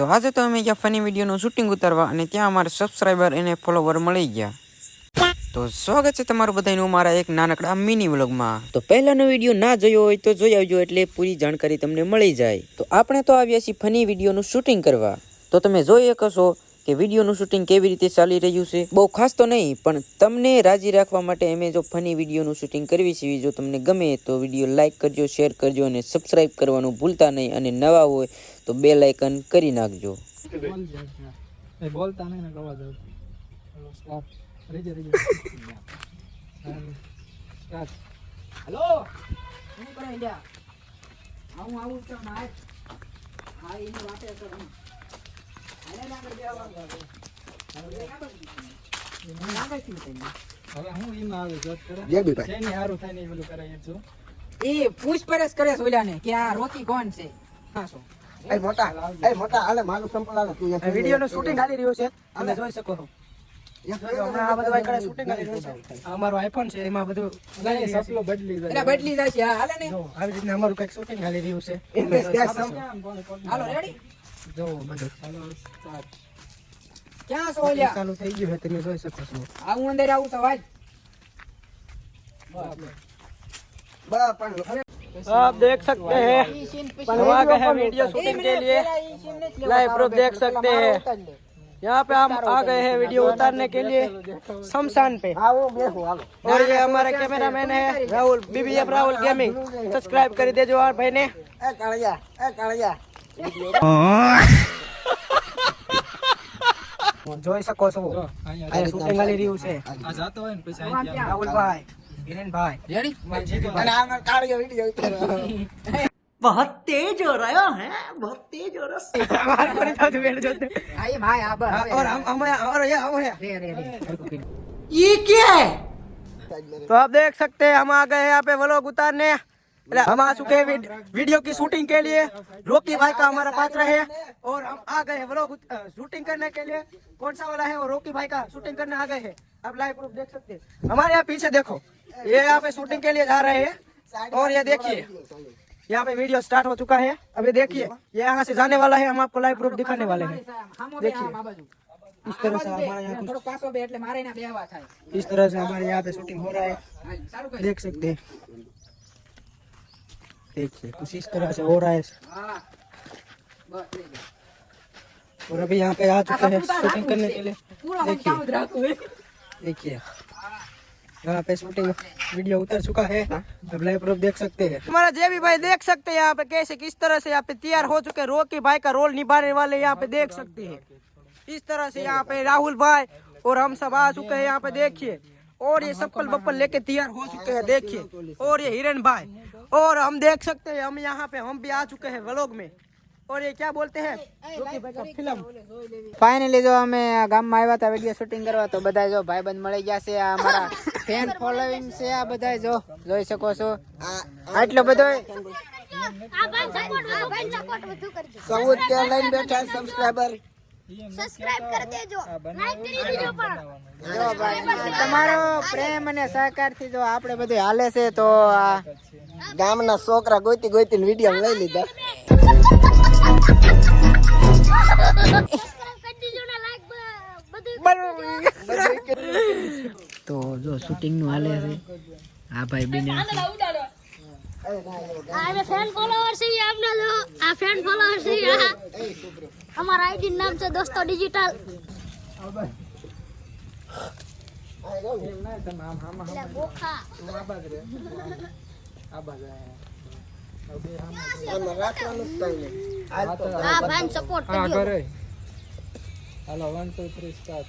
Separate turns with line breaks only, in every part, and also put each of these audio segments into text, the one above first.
તો આજે તો અમે ગયા ફની વિડીયોનું શૂટિંગ ઉતારવા અને ત્યાં અમારા સબસ્ક્રાઈબર અને ફોલોવર મળી ગયા. તો સ્વાગત છે તમારું બધાનું મારા એક નાનકડા મિની વ્લોગમાં તો પહેલાનો વીડિયો ના જોયો હોય તો જોઈ આવજો એટલે પૂરી જાણકારી તમને મળી જાય. તો આપણે તો આવ્યા છીએ ફની વિડીયોનું શૂટિંગ કરવા. તો તમે જોઈ શકશો કે વિડીયોનું શૂટિંગ કેવી રીતે ચાલી રહ્યું છે. બહુ ખાસ તો નહીં, પણ તમને રાજી રાખવા માટે અમે જો ફની વિડીયોનું શૂટિંગ કરવી છે, જો તમને ગમે તો વીડિયો લાઇક કરજો શેર કરજો અને સબસ્ક્રાઈબ કરવાનું ભૂલતા નહીં. અને નવા હોય તો બે લાઇકન કરી નાખજો.
બોલતા નહીં ને
હેલો શું કરે લ્યા આવું આવું છે માર હા એની વાતે છે હું અરે ના કરી દેવા
હવે હું ઈમાં આવે જોત કરે.
જયબીભાઈ.
જેને થાય ને એ પેલું કરાય છું.
એ પૂછપરછ કરે છે ઓલાને કે આ રોકી કોણ છે? હા શું?
એ મોટા એ મોટા આલે મારું સંપલ આલે તું
વીડિયો નું શૂટિંગ હાલી રહ્યું છે. તમે જોઈ શકો છો.
અહીંયા
હમણાં આ બધું વાયકડે શૂટિંગ હાલી રહ્યું છે. આ અમારો આઈફોન છે એમાં બધું બદલી જાય
બદલી જાય છે હાલે ને?
આવી રીતના અમારું કંઈક શૂટિંગ હાલી રહ્યું છે.
હાલો રેડી
જો બધું.
ક્યાં છો ઓલ્યા?
ચાલુ થઈ ગયું છે તમે જોઈ શકો છો.
આવું અંદર આવું તો વાજ
બરાબર. પણ
आप देख सकते हैं हम आ गए हैं वीडियो शूटिंग के लिए लाइव प्रूफ देख सकते हैं यहाँ पे हम आ गए हैं वीडियो उतारने के लिए शमशान पे
આવો બેહો હાલો
और ये हमारे कैमरा मैन है Rahul BBF Rahul gaming subscribe कर दीजिए और भाई ने
એ કાળિયા એ કાળિયા
જોઈ શકો છો આ શૂટિંગ હાલી રહ્યું છે રાહુલભાઈ
बहुत तेज हो रहा है
बहुत तेज हो रहा है। भाई
और हम हम और ये हम
ये क्या है?
तो आप देख सकते हैं हम आ गए यहाँ पे व्लॉग उतारने। हम आ चुके हैं वीडियो की शूटिंग के लिए। रोकी भाई का हमारा पास रहे और हम आ गए हैं व्लॉग शूटिंग करने के लिए। कौन सा वाला है? वो रोकी भाई का शूटिंग करने आ गए हैं। आप लाइव प्रूफ देख सकते हैं। हमारे यहाँ पीछे देखो। ये यहाँ पे शूटिंग के लिए जा रहे हैं। और ये देखिए, यहाँ पे वीडियो स्टार्ट हो चुका है। अभी देखिए, ये यहाँ से जाने वाला है, हम आपको लाइव प्रूफ दिखाने वाले हैं।
देखिए,
इस तरह से हमारे यहाँ इस तरह से हमारे यहाँ पे शूटिंग हो रहा है। देख सकते हैं। देखिए, कुछ इस तरह से हो रहा है। और अभी यहाँ पे आ चुके हैं शूटिंग करने के लिए।
देखिए
देखिए। यहाँ पे शूटिंग वीडियो उतर चुका है अब लाइव प्रूफ देख सकते हैं हमारा जे भी भाई देख सकते हैं यहाँ पे कैसे किस तरह से यहाँ पे तैयार हो चुके हैं रोकी भाई का रोल निभाने वाले यहाँ पे देख सकते हैं इस तरह से यहाँ पे राहुल भाई और हम सब आ चुके हैं यहाँ पे देखिए और ये सप्पल बप्पल लेके तैयार हो चुके हैं देखिए और ये हिरन भाई और हम देख सकते हैं हम यहाँ पे हम भी आ चुके हैं व्लॉग में और ये क्या बोलते हैं रोकी भाई का फिल्म
ફાઇનલી જો અમે ગામમાં આવ્યા હતા વિડીયો શૂટિંગ કરવા તો બધા જો ભાઈબંધ મળી ગયા છે આ અમારા ફેન ફોલોઈંગ છે આ બધા જો જોઈ શકો છો. આટલો બધો
આ ભાઈ સપોર્ટ વધુ ભાઈ સપોર્ટ વધુ કરજો.
ચૌદ કે લઈને બેઠા સબસ્ક્રાઇબર
સબસ્ક્રાઇબ કરી દેજો. લાઈક કરી દેજો પણ.
જો ભાઈ તમારો પ્રેમ અને સહકારથી જો આપણે બધું હાલે છે તો આ
ગામના છોકરા ગોતી ગોતીને વીડિયો લઈ લીધા.
સબસ્ક્રાઇબ કરી દેજો ને લાઈક બધું
તો જો શૂટિંગનું હાલે છે આ ભાઈ બીને
આને ફેન ફોલોવર છે આપના જો. આ ફેન ફોલોવર છે અમારા આઈડી નામ છે દોસ્તો ડિજિટલ
રાખવાનું
સપોર્ટ કરજો.
હાલો સ્ટાર્ટ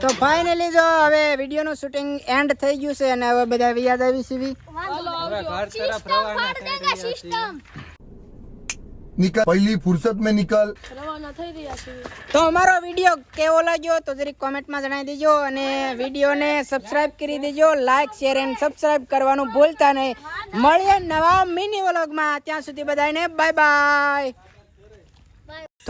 તો ફાઇનલી જો હવે વિડિયો નું શૂટિંગ એન્ડ થઈ ગયું છે અને હવે બધા વિયાદ આવી સીવી
નિકલ પહેલી ફુરસત
મેં
નિકલ.
રવાના
થઈ રહ્યા છીએ.
તો અમારો વિડિયો કેવો લાગ્યો તો જરી કોમેન્ટમાં જણાવી દેજો અને વિડિયોને સબસ્ક્રાઇબ કરી દેજો લાઈક શેર એન્ડ સબસ્ક્રાઇબ કરવાનું ભૂલતા નહીં. મળીએ નવા મિની વ્લોગમાં ત્યાં સુધી બધાને બાય બાય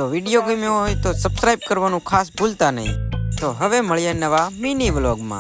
તો વીડિયો ગમ્યો હોય તો સબસ્ક્રાઇબ કરવાનું ખાસ ભૂલતા નહીં. તો હવે મળીએ નવા મિની વ્લોગમાં